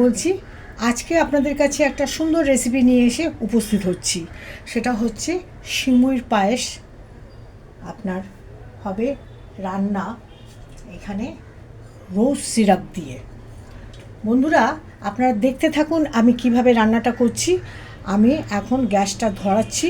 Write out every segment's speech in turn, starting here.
বলছি, আজকে আপনাদের কাছে একটা সুন্দর রেসিপি নিয়ে এসে উপস্থিত হচ্ছি। সেটা হচ্ছে সিমুইর পায়েস। আপনার হবে রান্না এখানে রোজ সিরাপ দিয়ে। বন্ধুরা, আপনারা দেখতে থাকুন আমি কীভাবে রান্নাটা করছি। আমি এখন গ্যাসটা ধরাচ্ছি।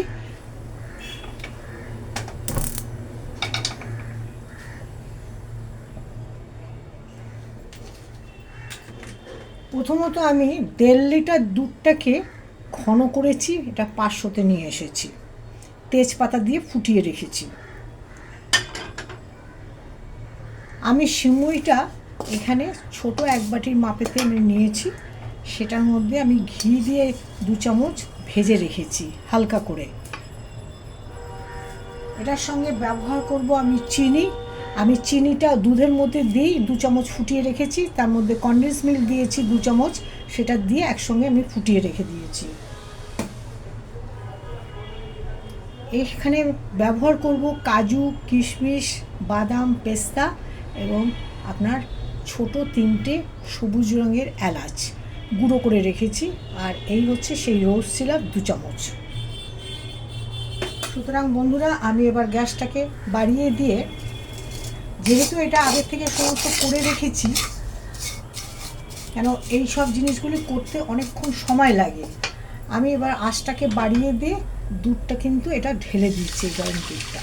প্রথমত আমি দেড় লিটার দুধটাকে ঘন করেছি, এটা পাঁচশোতে নিয়ে এসেছি। তেজপাতা দিয়ে ফুটিয়ে রেখেছি। আমি সিমুইটা এখানে ছোট এক বাটির মাপেতে আমি নিয়েছি। সেটার মধ্যে আমি ঘি দিয়ে দু চামচ ভেজে রেখেছি হালকা করে। এটার সঙ্গে ব্যবহার করব আমি চিনি আমি চিনিটা দুধের মধ্যে দিই দু চামচ ফুটিয়ে রেখেছি, তার মধ্যে কন্ডেন্স মিল্ক দিয়েছি দু চামচ, সেটা দিয়ে একসঙ্গে আমি ফুটিয়ে রেখে দিয়েছি। এখানে ব্যবহার করব কাজু, কিশমিশ, বাদাম, পেস্তা এবং আপনার ছোট তিনটে সবুজ রঙের এলাচ গুঁড়ো করে রেখেছি, আর এই হচ্ছে সেই রোজ সিরাপ দু চামচ। সুতরাং বন্ধুরা, আমি এবার গ্যাসটাকে বাড়িয়ে দিয়ে যেহেতু এটা আগের থেকে সমস্ত করে রেখেছি, কেন এই সব জিনিসগুলি করতে অনেকক্ষণ সময় লাগে। আমি এবার আঁচটাকে বাড়িয়ে দিয়ে দুধটা কিন্তু এটা ঢেলে দিচ্ছি গরম দুধটা।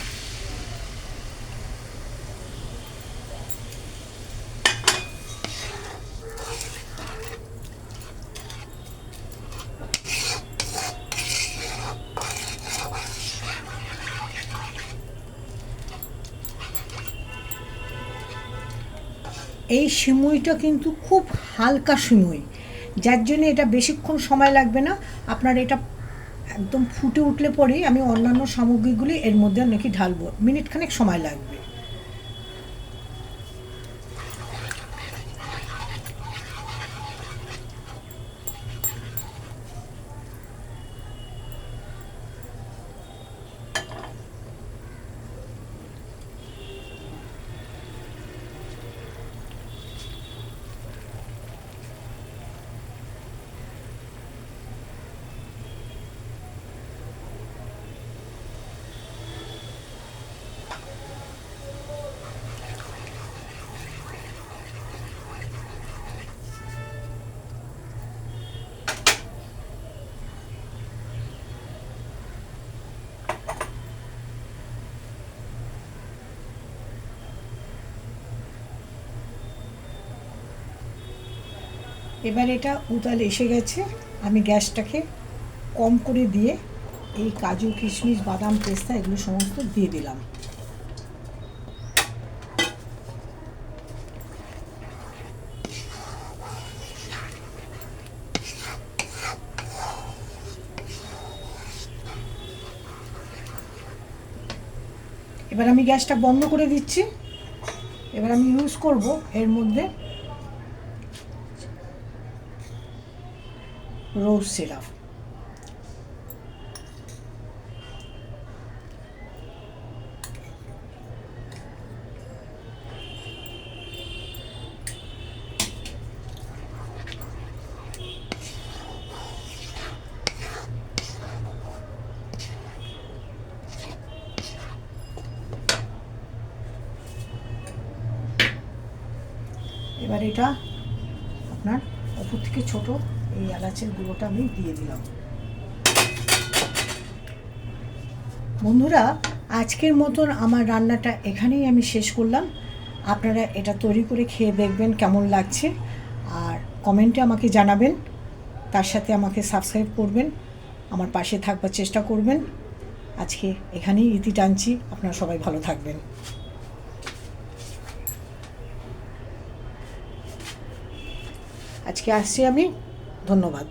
এই সিমুইটা কিন্তু খুব হালকা সিমুই, যার জন্য এটা বেশিক্ষণ সময় লাগবে না। আপনার এটা একদম ফুটে উঠলে পরেই আমি অন্যান্য সামগ্রীগুলি এর মধ্যে নাকি ঢালবো। মিনিটখানেক সময় লাগবে। এবার এটা উতাল এসে গেছে। আমি গ্যাসটাকে কম করে দিয়ে এই কাজু, কিশমিশ, বাদাম, পেস্তা এগুলো সমস্ত দিয়ে দিলাম। এবার আমি গ্যাসটা বন্ধ করে দিচ্ছি। এবার আমি ইউজ করব এর মধ্যে রোজ সিরাপ এবার এটা আপনার ওপর থেকে ছোট এই এলাচের গুঁড়োটা আমি দিয়ে দিলাম। বন্ধুরা, আজকের মতন আমার রান্নাটা এখানেই আমি শেষ করলাম। আপনারা এটা তৈরি করে খেয়ে দেখবেন কেমন লাগছে। আর কমেন্টে আমাকে জানাবেন। তার সাথে আমাকে সাবস্ক্রাইব করবেন। আমার পাশে থাকবার চেষ্টা করবেন। আজকে এখানেই ইতি টানছি। আপনারা সবাই ভালো থাকবেন। আজকে আসছি আমি ধন্যবাদ।